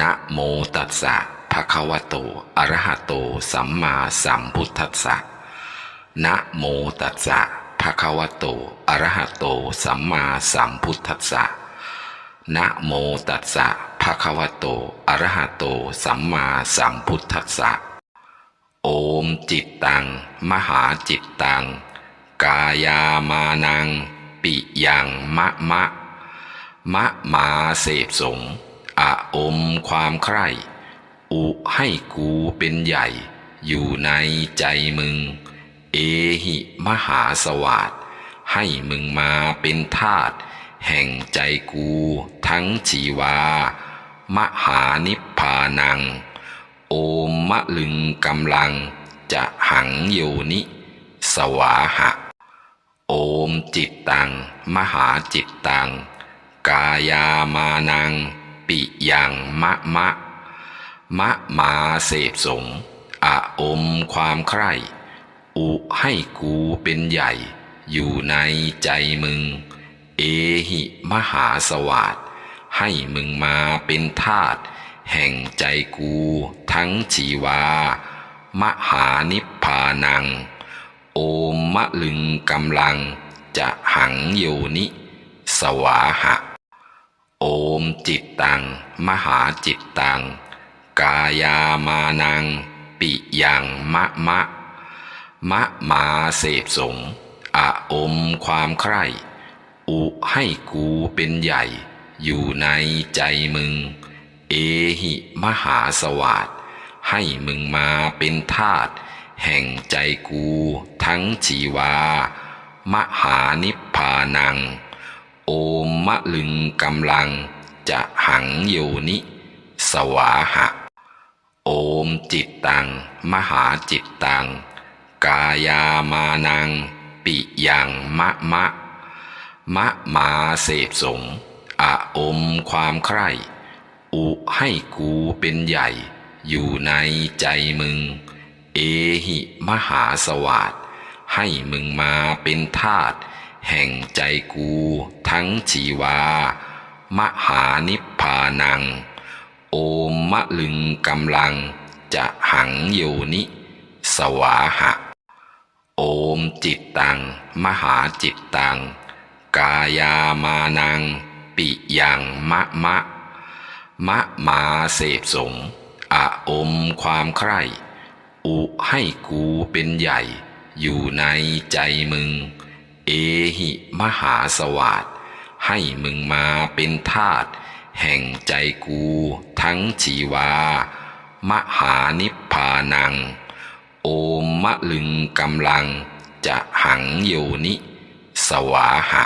นะโมตัสสะภะคะวะโต อะระหะโต สัมมาสัมพุทธัสสะ นะโมตัสสะภะคะวะโต อะระหะโต สัมมาสัมพุทธัสสะ นะโมตัสสะภะคะวะโต อะระหะโต สัมมาสัมพุทธัสสะ โอมจิตตัง มหาจิตตัง กายามานัง ปิยังมะมะ มะมาเสพสง อะอมความใคร่ อุให้กูเป็นใหญ่ อยู่ในใจมึง เอหิมหาสวัสดให้มึงมาเป็นทาสแห่งใจกูทั้งชีวา มหานิพพานัง โอมมะลึงกำลัง จะหังโยนิ สวาหะ โอมจิตตัง มหาจิตตัง กายามานัง ปิยังมะมะ มะมาเสพสงอะอมความใคร่อุให้กูเป็นใหญ่ อยู่ในใจมึง เอหิมหาสวัสดให้มึงมาเป็นทาสแห่งใจกู ทั้งชีวา มหานิพพานัง โอมมะลึงกำลัง จะหังโยนิ สวาหะ โอมจิตตัง มหาจิตตัง กายามานัง ปิยังมะมะ มะมาเสพสงอะอมความใคร่อุให้กูเป็นใหญ่ อยู่ในใจมึง เอหิมหาสวัสดให้มึงมาเป็นทาสแห่งใจกู ทั้งชีวา มหานิพพานัง โอมมะลึงกำลัง จะหังโยนิ สวาหะ โอมจิตตัง มหาจิตตัง กายามานัง ปิยังมะมะ มะมาเสพสงอะอมความใคร่ อุให้กูเป็นใหญ่ อยู่ในใจมึง เอหิมหาสวัสดให้มึงมาเป็นทาส แห่งใจกูทั้งชีวา มหานิพพานัง โอมมะลึงกำลัง จะหังโยนิ สวาหะ โอมจิตตัง มหาจิตตัง กายามานัง ปิยังมะมะ มะมาเสพสงอะอมความใคร่อุให้กูเป็นใหญ่ อยู่ในใจมึง เอหิมหาสวัสดให้มึงมาเป็นทาตแห่งใจกู ทั้งชีวา มหานิพพานัง โอมมะลึงกำลัง จะหังโยนิ สวาหะ